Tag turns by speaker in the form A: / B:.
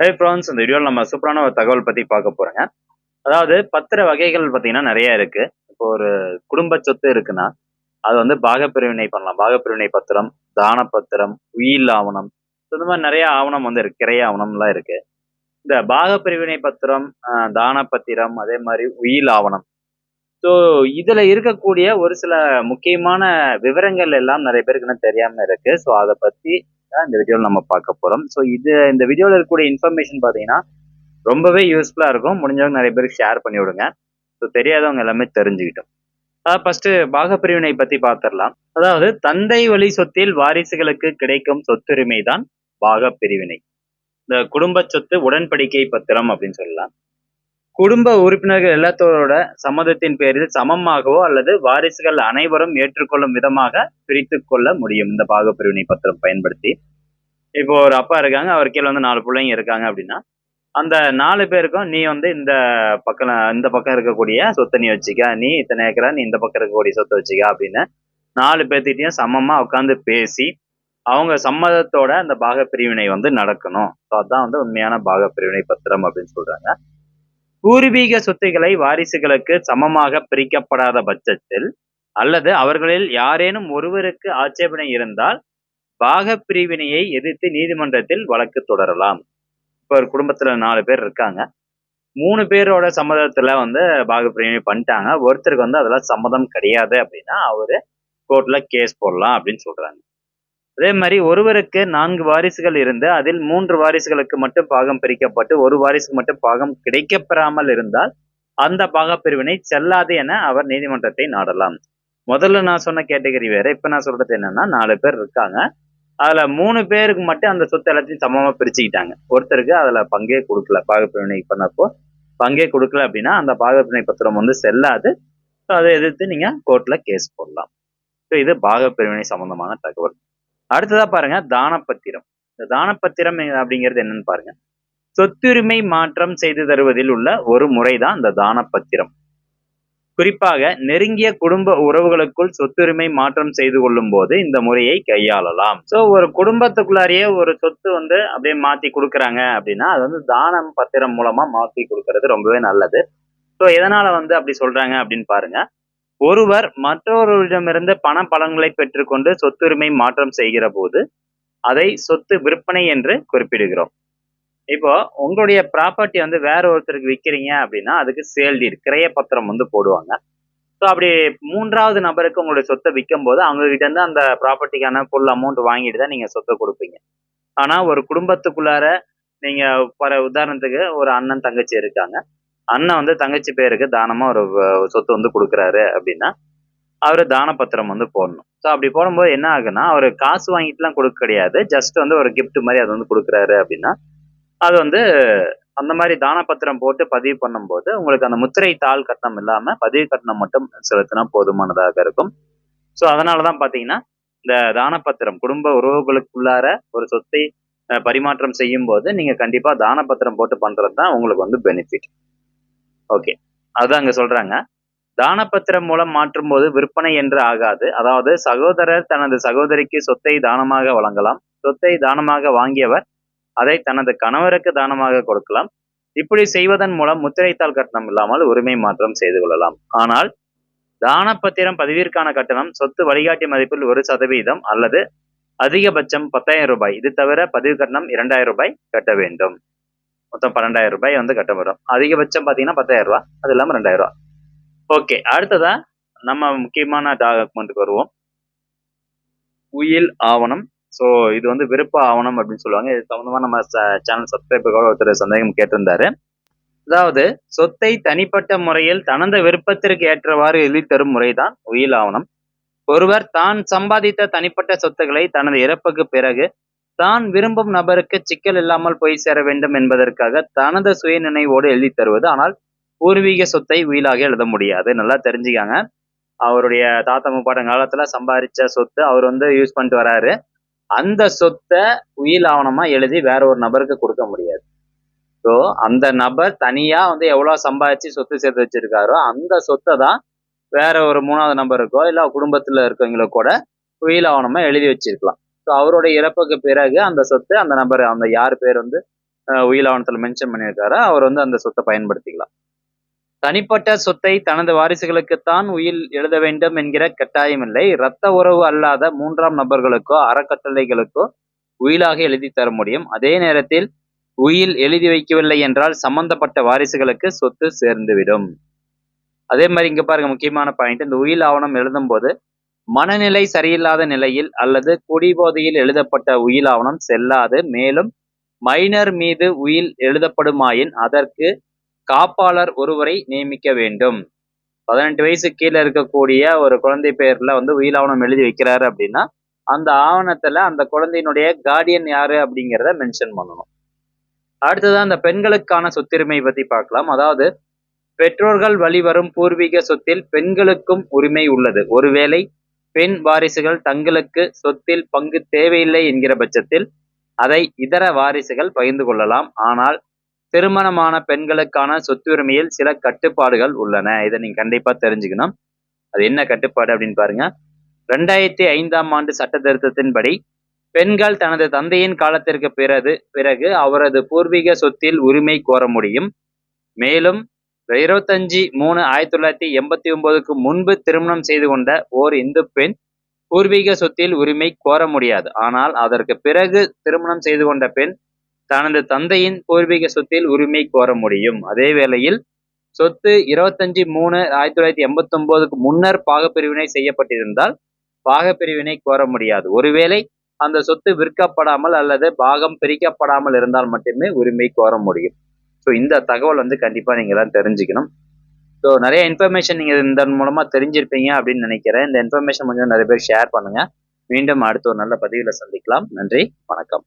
A: ஹே France இந்த வீடியோவில் நம்ம சூப்பரான ஒரு தகவல் பற்றி பார்க்க போகிறோங்க அதாவது பத்திர வகைகள் பார்த்தீங்கன்னா நிறைய இருக்கு. இப்போ ஒரு குடும்ப சொத்து இருக்குன்னா அது வந்து பாகப்பிரிவினை பண்ணலாம். பாகப்பிரிவினை பத்திரம் தான பத்திரம் உயில் ஆவணம் இந்த மாதிரி நிறைய ஆவணம் வந்து இருக்கு. கிரைய ஆவணம்லாம் இருக்கு. இந்த பாகப்பிரிவினை பத்திரம் தான பத்திரம் அதே மாதிரி உயில் ஆவணம். ஸோ இதுல இருக்கக்கூடிய ஒரு சில முக்கியமான விவரங்கள் எல்லாம் நிறைய பேருக்கு இன்னும் தெரியாம இருக்கு. ஸோ அதை பத்தி தான் இந்த வீடியோவில் நம்ம பார்க்க போறோம். ஸோ இது இந்த வீடியோவில் இருக்கக்கூடிய இன்ஃபர்மேஷன் பார்த்தீங்கன்னா ரொம்பவே யூஸ்ஃபுல்லாக இருக்கும். முடிஞ்சவங்க நிறைய பேருக்கு ஷேர் பண்ணி விடுங்க. ஸோ தெரியாதவங்க எல்லாமே தெரிஞ்சுக்கிட்டோம். அதாவது ஃபர்ஸ்ட் பாகப்பிரிவினை பத்தி பார்த்துடலாம். அதாவது தந்தை வழி சொத்தில் வாரிசுகளுக்கு கிடைக்கும் சொத்துரிமை தான் பாகப்பிரிவினை. இந்த குடும்ப சொத்து உடன்படிக்கை பத்திரம் அப்படின்னு சொல்லலாம். குடும்ப உறுப்பினர்கள் எல்லாத்தோட சம்மதத்தின் பேரில் சமமாகவோ அல்லது வாரிசுகள் அனைவரும் ஏற்றுக்கொள்ளும் விதமாக பிரித்து கொள்ள முடியும். இந்த பாகப்பிரிவினை பத்திரம் பயன்படுத்தி. இப்போ ஒரு அப்பா இருக்காங்க அவர் கீழே வந்து நாலு பிள்ளைங்க இருக்காங்க அப்படின்னா அந்த நாலு பேருக்கும் நீ வந்து இந்த பக்கம் இந்த பக்கம் இருக்கக்கூடிய சொத்தை நீ வச்சுக்க நீ இத்தனை ஏக்கரா நீ இந்த பக்கம் இருக்கக்கூடிய சொத்தை வச்சுக்க அப்படின்னு நாலு பேர்த்திட்டையும் சமமா உட்காந்து பேசி அவங்க சம்மதத்தோட அந்த பாகப்பிரிவினை வந்து நடக்கணும். ஸோ அதான் வந்து உண்மையான பாகப்பிரிவினை பத்திரம் அப்படின்னு சொல்றாங்க. பூர்வீக சொத்துக்களை வாரிசுகளுக்கு சமமாக பிரிக்கப்படாத பட்சத்தில் அல்லது அவர்களில் யாரேனும் ஒருவருக்கு ஆட்சேபனை இருந்தால் பாகப்பிரிவினையை எதிர்த்து நீதிமன்றத்தில் வழக்கு தொடரலாம். இப்போ ஒரு குடும்பத்துல நாலு பேர் இருக்காங்க. மூணு பேரோட சம்மதத்துல வந்து பாகப்பிரிவினை பண்ணிட்டாங்க. ஒருத்தருக்கு வந்து அதெல்லாம் சம்மதம் கிடையாது அப்படின்னா அவரு கோர்ட்ல கேஸ் போடலாம் அப்படின்னு சொல்றாங்க. அதே மாதிரி ஒருவருக்கு நான்கு வாரிசுகள் இருந்து அதில் மூன்று வாரிசுகளுக்கு மட்டும் பாகம் பிரிக்கப்பட்டு ஒரு வாரிசுக்கு மட்டும் பாகம் கிடைக்கப்பெறாமல் இருந்தால் அந்த பாகப்பிரிவினை செல்லாது என அவர் நீதிமன்றத்தை நாடலாம். முதல்ல நான் சொன்ன கேட்டகரி வேற. இப்ப நான் சொல்றது என்னன்னா நாலு பேர் இருக்காங்க. அதுல மூணு பேருக்கு மட்டும் அந்த சொத்து எல்லாத்தையும் சமமா பிரிச்சுக்கிட்டாங்க. ஒருத்தருக்கு அதுல பங்கே கொடுக்கல பாகப்பிரிவினை பண்ணப்போ பங்கே கொடுக்கல அப்படின்னா அந்த பாகப்பிரிவினை பத்திரம் வந்து செல்லாது. ஸோ அதை எதிர்த்து நீங்க கோர்ட்ல கேஸ் போடலாம். ஸோ இது பாகப்பிரிவினை சம்பந்தமான தகவல். அடுத்ததா பாருங்க தானப்பத்திரம். இந்த தானப்பத்திரம் அப்படிங்கிறது என்னன்னு பாருங்க. சொத்துரிமை மாற்றம் செய்து தருவதில் உள்ள ஒரு முறை தான் இந்த தானப்பத்திரம். குறிப்பாக நெருங்கிய குடும்ப உறவுகளுக்குள் சொத்துரிமை மாற்றம் செய்து கொள்ளும் போது இந்த முறையை கையாளலாம். சோ ஒரு குடும்பத்துக்குள்ளாரியே ஒரு சொத்து வந்து அப்படியே மாத்தி கொடுக்குறாங்க அப்படின்னா அது வந்து தானம் பத்திரம் மூலமா மாத்தி கொடுக்கறது ரொம்பவே நல்லது. ஸோ எதனால வந்து அப்படி சொல்றாங்க அப்படின்னு பாருங்க. ஒருவர் மற்றொருவரிடமிருந்து பண பலன்களை பெற்றுக்கொண்டு சொத்துரிமை மாற்றம் செய்கிற போது அதை சொத்து விற்பனை என்று குறிப்பிடுகிறோம். இப்போ உங்களுடைய ப்ராப்பர்ட்டி வந்து வேற ஒருத்தருக்கு விற்கிறீங்க அப்படின்னா அதுக்கு சேல் டீட் கிரைய பத்திரம் வந்து போடுவாங்க. ஸோ அப்படி மூன்றாவது நபருக்கு உங்களுடைய சொத்தை விற்கும் போது அவங்க கிட்ட இருந்து அந்த ப்ராப்பர்ட்டிக்கான ஃபுல் அமௌண்ட் வாங்கிட்டு தான் நீங்க சொத்தை கொடுப்பீங்க. ஆனா ஒரு குடும்பத்துக்குள்ளார நீங்க ஒரு உதாரணத்துக்கு ஒரு அண்ணன் தங்கச்சி இருக்காங்க. அண்ணன் வந்து தங்கச்சி பேருக்கு தானமாக ஒரு சொத்து வந்து கொடுக்குறாரு அப்படின்னா அவர் தான பத்திரம் வந்து போடணும். ஸோ அப்படி போடும்போது என்ன ஆகுன்னா அவர் காசு வாங்கிட்டுலாம் கொடுக்க கிடையாது. ஜஸ்ட் வந்து ஒரு கிஃப்ட் மாதிரி அது வந்து கொடுக்குறாரு அப்படின்னா அது வந்து அந்த மாதிரி தான பத்திரம் போட்டு பதிவு பண்ணும்போது உங்களுக்கு அந்த முத்திரை தாள் கட்டணம் இல்லாமல் பதிவு கட்டணம் மட்டும் செலுத்தினா போதுமானதாக இருக்கும். ஸோ அதனாலதான் பார்த்தீங்கன்னா இந்த தான பத்திரம் குடும்ப உறவுகளுக்குள்ளார ஒரு சொத்தை பரிமாற்றம் செய்யும் போது நீங்கள் கண்டிப்பாக தான பத்திரம் போட்டு பண்ணுறது தான் உங்களுக்கு வந்து பெனிஃபிட் ஓகே அதுதான் அங்க சொல்றாங்க. தானபத்திரம் மூலம் மாற்றும் போது விற்பனை என்று ஆகாது. அதாவது சகோதரர் தனது சகோதரிக்கு சொத்தை தானமாக வழங்கலாம். சொத்தை தானமாக வாங்கியவர் அதை தனது கணவருக்கு தானமாக கொடுக்கலாம். இப்படி செய்வதன் மூலம் முத்திரைத்தாள் கட்டணம் இல்லாமல் உரிமை மாற்றம் செய்து கொள்ளலாம். ஆனால் தானப்பத்திரம் பதிவிற்கான கட்டணம் சொத்து வழிகாட்டி மதிப்பில் ஒரு சதவீதம் அல்லது அதிகபட்சம் பத்தாயிரம் ரூபாய். இது தவிர பதிவு கட்டணம் இரண்டாயிரம் ரூபாய் கட்ட வேண்டும். மொத்தம் பன்னெண்டாயிரம் ரூபாய் வந்து கட்ட வரும் அதிகபட்சம் பார்த்தீங்கன்னா பத்தாயிரம் ரூபா. அது இல்லாமல் ரெண்டாயிரம் ரூபா. ஓகே அடுத்ததா நம்ம முக்கியமான டாக்குமெண்ட்டுக்கு வருவோம். உயில் ஆவணம். ஸோ இது வந்து விருப்ப ஆவணம் அப்படின்னு சொல்லுவாங்க. இது சம்மந்தமாக நம்ம சேனல் சப்ஸ்கிரைபர் ஒருத்தர் சந்தேகம் கேட்டிருந்தாரு. அதாவது சொத்தை தனிப்பட்ட முறையில் தனது விருப்பத்திற்கு ஏற்றவாறு எழுதி தரும் முறைதான் உயில் ஆவணம். ஒருவர் தான் சம்பாதித்த தனிப்பட்ட சொத்துக்களை தனது இறப்புக்கு பிறகு தான் விரும்பும் நபருக்கு சிக்கல் இல்லாமல் போய் சேர வேண்டும் என்பதற்காக தனது சுய நினைவோடு எழுதி தருவது. ஆனால் பூர்வீக சொத்தை உயிலாக எழுத முடியாது. நல்லா தெரிஞ்சுக்காங்க. அவருடைய தாத்தா முப்பாட்ட காலத்துல சம்பாதிச்ச சொத்து அவர் வந்து யூஸ் பண்ணிட்டு வராரு. அந்த சொத்தை உயில் ஆவணமா எழுதி வேற ஒரு நபருக்கு கொடுக்க முடியாது. ஸோ அந்த நபர் தனியா வந்து எவ்வளவு சம்பாதிச்சு சொத்து சேர்த்து வச்சிருக்காரோ அந்த சொத்தை தான் வேற ஒரு மூணாவது நபருக்கோ இல்லை குடும்பத்துல இருக்கவங்களுக்கு கூட உயில் ஆவணமா எழுதி வச்சிருக்கலாம். ஸோ அவருடைய இறப்புக்கு பிறகு அந்த சொத்து அந்த நபர் அந்த யார் பேர் வந்து அஹ், உயில் ஆவணத்துல மென்ஷன் பண்ணியிருக்காரோ அவர் வந்து அந்த சொத்தை பயன்படுத்திக்கலாம். தனிப்பட்ட சொத்தை தனது வாரிசுகளுக்குத்தான் உயில் எழுத வேண்டும் என்கிற கட்டாயமில்லை இரத்த உறவு அல்லாத மூன்றாம் நபர்களுக்கோ அறக்கட்டளைகளுக்கோ உயிலாக எழுதி தர முடியும். அதே நேரத்தில் உயில் எழுதி வைக்கவில்லை என்றால் சம்பந்தப்பட்ட வாரிசுகளுக்கு சொத்து சேர்ந்துவிடும். அதே மாதிரி இங்க பாருங்க முக்கியமான பாயிண்ட் இந்த உயில் ஆவணம் எழுதும் போது மனநிலை சரியில்லாத நிலையில் அல்லது குடிபோதையில் எழுதப்பட்ட உயில் ஆவணம் செல்லாது. மேலும் மைனர் மீது உயில் எழுதப்படுமாயின் அதற்கு காப்பாளர் ஒருவரை நியமிக்க வேண்டும். பதினெட்டு வயசு கீழே இருக்கக்கூடிய ஒரு குழந்தை பெயர்ல வந்து உயில் ஆவணம் எழுதி வைக்கிறாரு அப்படின்னா அந்த ஆவணத்துல அந்த குழந்தையினுடைய கார்டியன் யாரு அப்படிங்கிறத மென்ஷன் பண்ணணும். அடுத்ததான் அந்த பெண்களுக்கான சொத்துரிமை பத்தி பார்க்கலாம். அதாவது பெற்றோர்கள் வழிவரும் பூர்வீக சொத்தில் பெண்களுக்கும் உரிமை உள்ளது. ஒருவேளை பெண் வாரிசுகள் தங்களுக்கு சொத்தில் பங்கு தேவையில்லை என்கிற பட்சத்தில் அதை இதர வாரிசுகள் பகிர்ந்து கொள்ளலாம். ஆனால் திருமணமான பெண்களுக்கான சொத்துரிமையில் சில கட்டுப்பாடுகள் உள்ளன. இதை நீங்க கண்டிப்பா தெரிஞ்சுக்கணும். அது என்ன கட்டுப்பாடு அப்படின்னு பாருங்க. ரெண்டாயிரத்தி ஐந்தாம் ஆண்டு சட்ட திருத்தத்தின்படி பெண்கள் தனது தந்தையின் காலத்திற்கு பிறகு பிறகு அவரது பூர்வீக சொத்தில் உரிமை கோர முடியும். மேலும் இருபத்தஞ்சு மூணு ஆயிரத்தி தொள்ளாயிரத்தி எண்பத்தி ஒன்பதுக்கு முன்பு திருமணம் செய்து கொண்ட ஓர் இந்து பெண் பூர்வீக சொத்தில் உரிமை கோர முடியாது. ஆனால் அதற்கு பிறகு திருமணம் செய்து கொண்ட பெண் தனது தந்தையின் பூர்வீக சொத்தில் உரிமை கோர முடியும். அதே வேளையில் சொத்து இருபத்தஞ்சு மூணு ஆயிரத்தி தொள்ளாயிரத்தி எண்பத்தி ஒன்பதுக்கு முன்னர் பாகப்பிரிவினை செய்யப்பட்டிருந்தால் பாகப்பிரிவினை கோர முடியாது. ஒருவேளை அந்த சொத்து விற்கப்படாமல் அல்லது பாகம் பிரிக்கப்படாமல் இருந்தால் மட்டுமே உரிமை கோர முடியும். ஸோ இந்த தகவல் வந்து கண்டிப்பாக நீங்கள் தான் தெரிஞ்சுக்கணும். ஸோ நிறைய இன்ஃபர்மேஷன் நீங்கள் இந்த மூலமாக தெரிஞ்சிருப்பீங்க அப்படின்னு நினைக்கிறேன். இந்த இன்ஃபர்மேஷன் கொஞ்சம் நிறைய பேர் ஷேர் பண்ணுங்க. மீண்டும் அடுத்த ஒரு நல்ல பதிவில் சந்திக்கலாம். நன்றி. வணக்கம்.